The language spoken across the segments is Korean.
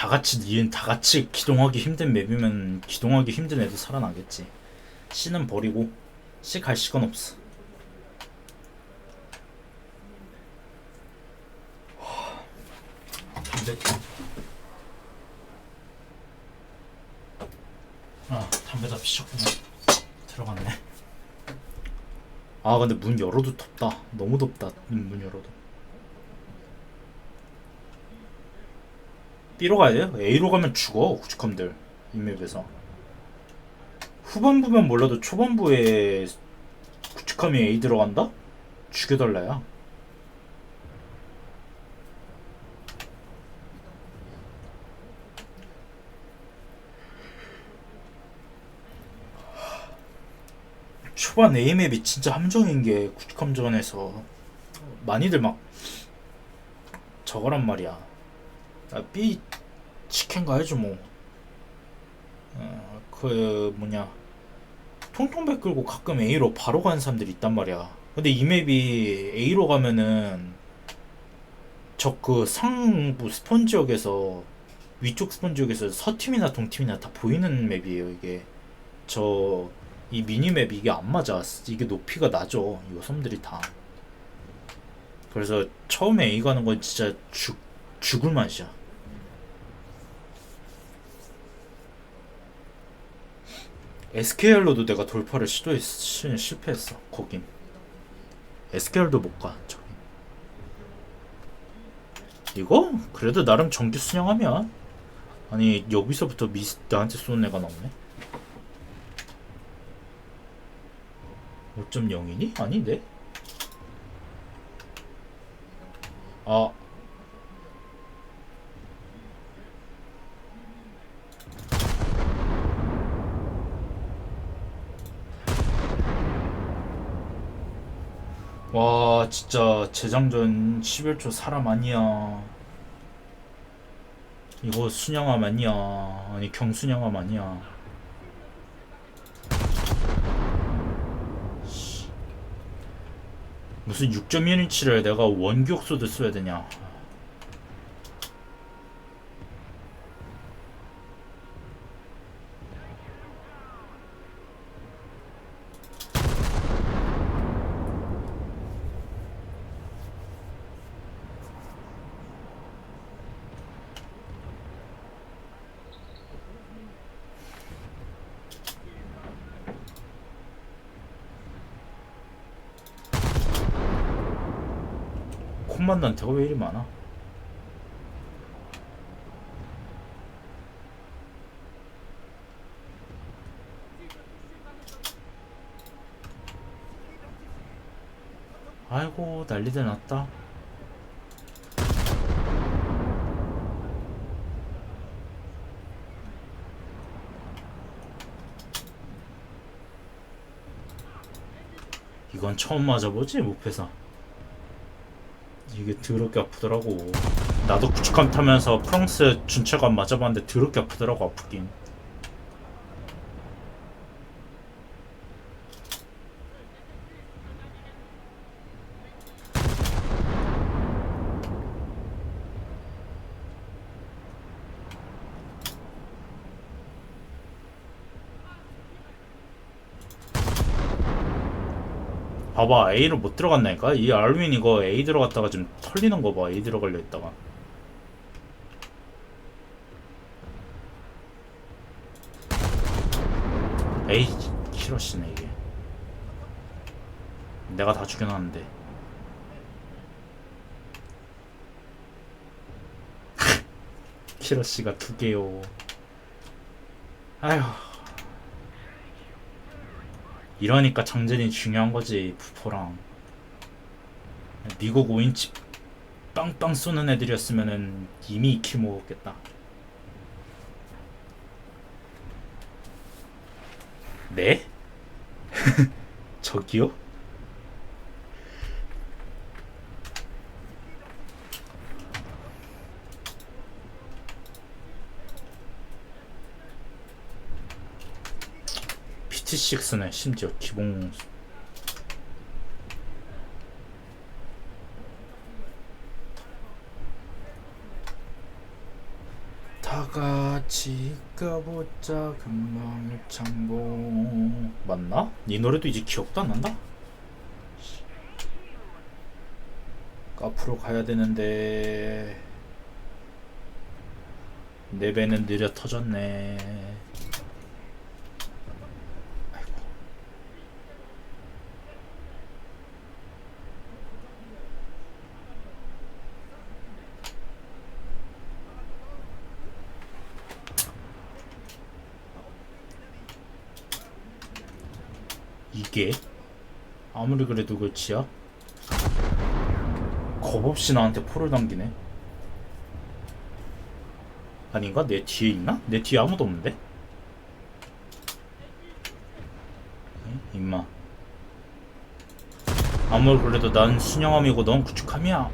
다 같이 니은 다 같이 기동하기 힘든 맵이면 기동하기 힘든 애도 살아나겠지. C는 버리고 C 갈 시간 없어. 담배. 아 담배 다 피셨구나. 들어갔네. 아 근데 문 열어도 덥다. 너무 덥다. 문 열어도. B로 가야 돼요? A로 가면 죽어 구축함들 이 맵에서 후반부면 몰라도 초반부에 구축함이 A 들어간다? 죽여달라야 초반 A 맵이 진짜 함정인 게 구축함전에서 많이들 막 저거란 말이야 아, B 치킨 가야죠 뭐. 어, 그 뭐냐 통통배 끌고 가끔 A로 바로 가는 사람들이 있단 말이야. 근데 이 맵이 A로 가면은 저 그 상부 스폰 지역에서 위쪽 스폰 지역에서 서팀이나 동팀이나 다 보이는 맵이에요 이게. 저 이 미니맵 이게 안 맞아. 이게 높이가 낮어. 이거 섬들이 다. 그래서 처음에 A 가는 건 진짜 죽 죽을 맛이야. SKR로도 내가 돌파를 시도했 시- 실패했어. 거긴. SKR도 못 가. 저기. 이거 그래도 나름 정규 순양함이야. 아니 여기서부터 미스 나한테 쏘는 애가 나오네. 5.0이니? 아닌데? 아 와 진짜 재장전 11초 사람 아니야. 이거 순양함 아니야. 아니 경순양함 아니야. 씨. 무슨 6.1인치를 내가 원격 소드 써야 되냐 만드한테가 왜 이리 많아? 아이고 난리도 났다. 이건 처음 맞아보지 목패사 이게 더럽게 아프더라고. 나도 구축함 타면서 프랑스 준체감 맞아봤는데 더럽게 아프더라고 아프긴 봐봐 A로 못 들어갔나니까? 이 알윈 이거 A 들어갔다가 좀 털리는 거 봐 A 들어가려 했다가. 에이 키러시네 이게. 내가 다 죽여놨는데. 키러시가 두 개요. 아휴 이러니까 장전이 중요한 거지 부포랑 미국 5인치 빵빵 쏘는 애들이었으면은 이미 2킬 먹었겠다 네? 저기요? PT6네 심지어 기본 다다 같이 가보자 금방 창고 맞나? 이 노래도 이제 기억도 안 난다? 앞으로 가야 되는데 내 배는 느려 터졌네 이게 아무리 그래도 그렇지야 겁없이 나한테 포를 당기네 아닌가? 내 뒤에 있나? 내 뒤에 아무도 없는데? 응? 임마 아무리 그래도 난 순영함이고 넌 구축함이야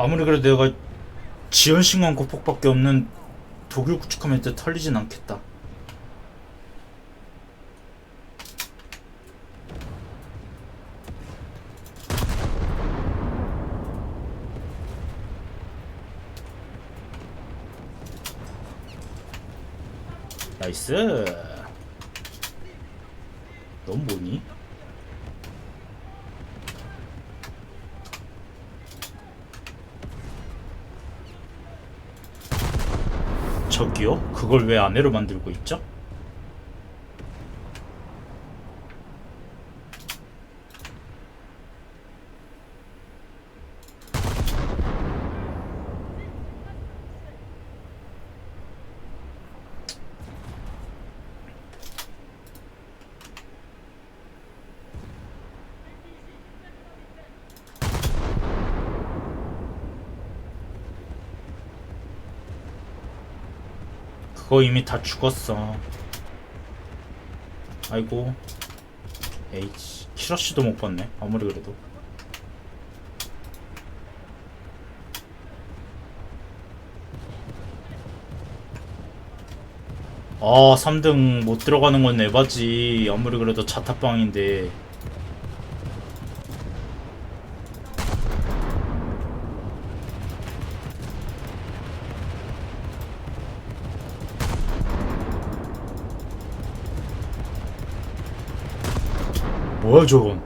아무리 그래도 내가 지연신간 고폭밖에 없는 독일 구축함에 때 털리진 않겠다 나이스 넌 뭐니? 저기요? 그걸 왜 아내로 만들고 있죠? 그거 이미 다 죽었어. 아이고. 에이치. 키러쉬도 못 봤네. 아무리 그래도. 아, 3등 못 들어가는 건 에바지. 아무리 그래도 자타빵인데. 뭐야 저건?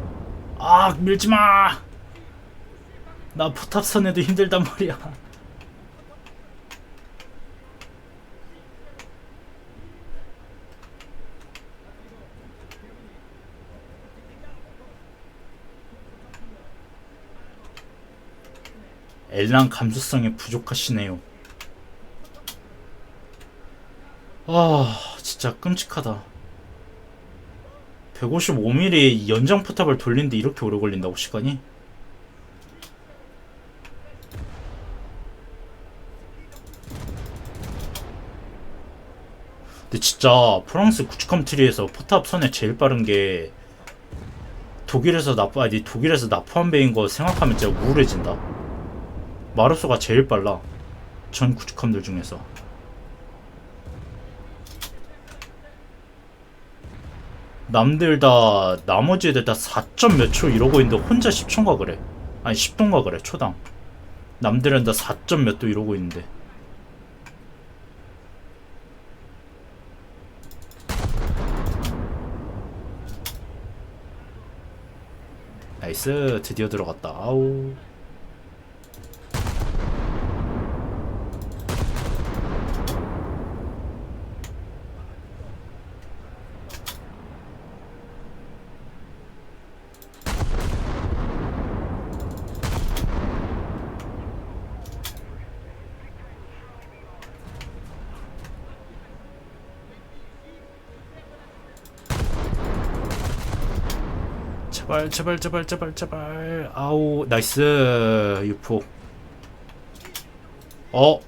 아 밀지 마. 나 포탑선에도 힘들단 말이야. 엘랑 감수성이 부족하시네요. 아, 진짜 끔찍하다. 155mm 연장 포탑을 돌리는데 이렇게 오래 걸린다고 시간이? 근데 진짜 프랑스 구축함 트리에서 포탑 선에 제일 빠른 게 독일에서 납부 아니 독일에서 납부한 배인 거 생각하면 진짜 우울해진다. 마르소가 제일 빨라. 전 구축함들 중에서. 남들 다 나머지 애들 다 4점 몇 초 이러고 있는데 혼자 10초인가 그래. 아니 10도인가 그래 초당. 남들은 다 4점 몇 도 이러고 있는데. 나이스. 드디어 들어갔다. 아우 제발 제발 제발 제발 제발 아우 나이스 유포 어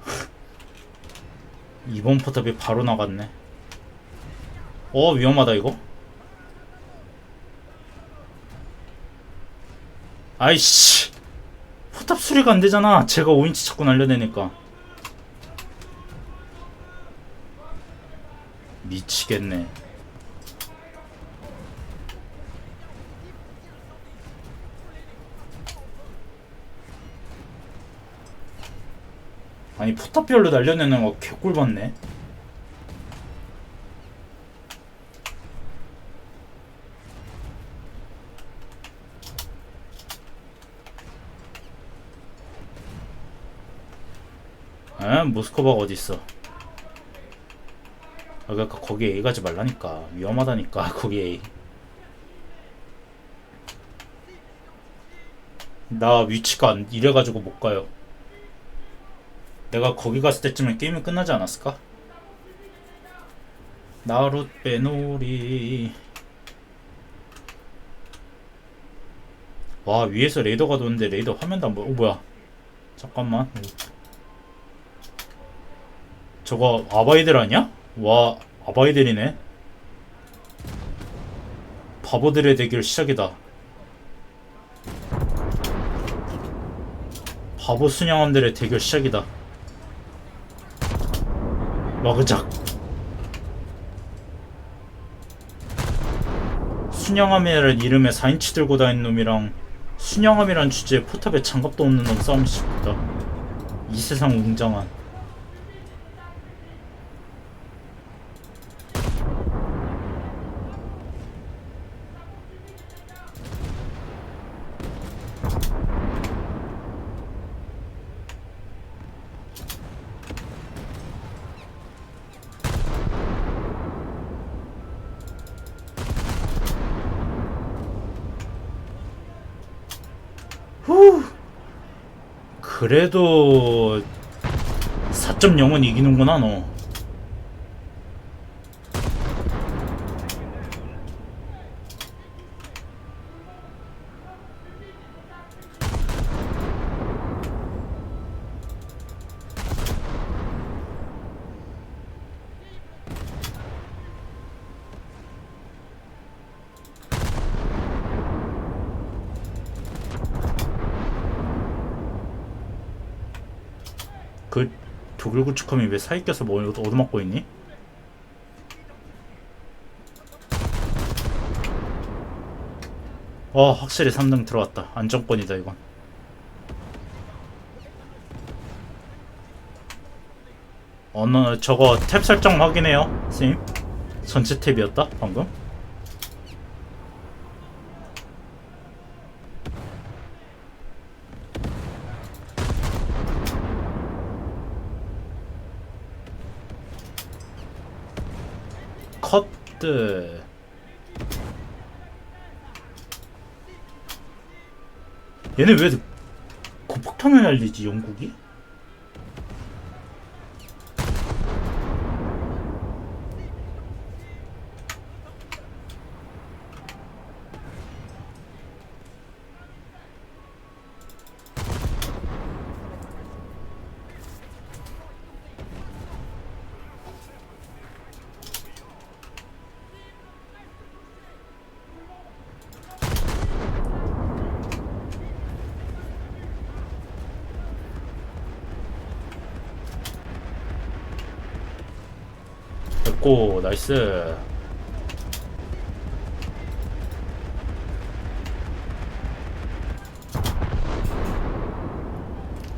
이번 포탑이 바로 나갔네. 어 위험하다 이거. 아이씨 포탑 수리가 안 되잖아. 제가 5인치 자꾸 날려내니까. 미치겠네. 아니 포탑별로 날려내는 거 개꿀 받네. 에? 모스크바가 어디 있어? 아, 그러니까 거기 A 가지 말라니까 위험하다니까 거기 A. 나 위치가 안, 이래가지고 못 가요. 내가 거기 갔을 때쯤에 게임이 끝나지 않았을까? 나룻 빼놀이 와 위에서 레이더가 도는데 레이더 화면도 안 보여 어 뭐야 잠깐만 저거 아바이들 아니야? 와 아바이들이네. 바보들의 대결 시작이다. 바보 순양함들의 대결 시작이다. 마그작 순양함이라는 이름에 4인치 들고 다니는 놈이랑 순양함이란 주제에 포탑에 장갑도 없는 놈 싸움이 시작했다. 이 세상 웅장한 그래도 4.0은 이기는구나 너 그 독일 구축함이 왜 사이 껴서 뭘 얻어먹고 있니? 어 확실히 3등 들어왔다. 안정권이다 이건. 어느 저거 탭 설정 확인해요 스님 전체 탭이었다 방금 컷드 얘네 왜 고폭탄을 날리지 영국이? 됐고 나이스.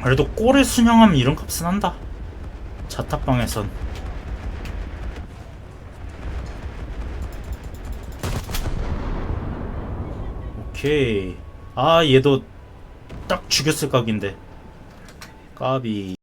그래도 골에 순영하면 이런 값은 한다. 자탑방에선. 오케이. 아 얘도 딱 죽였을 각인데. 까비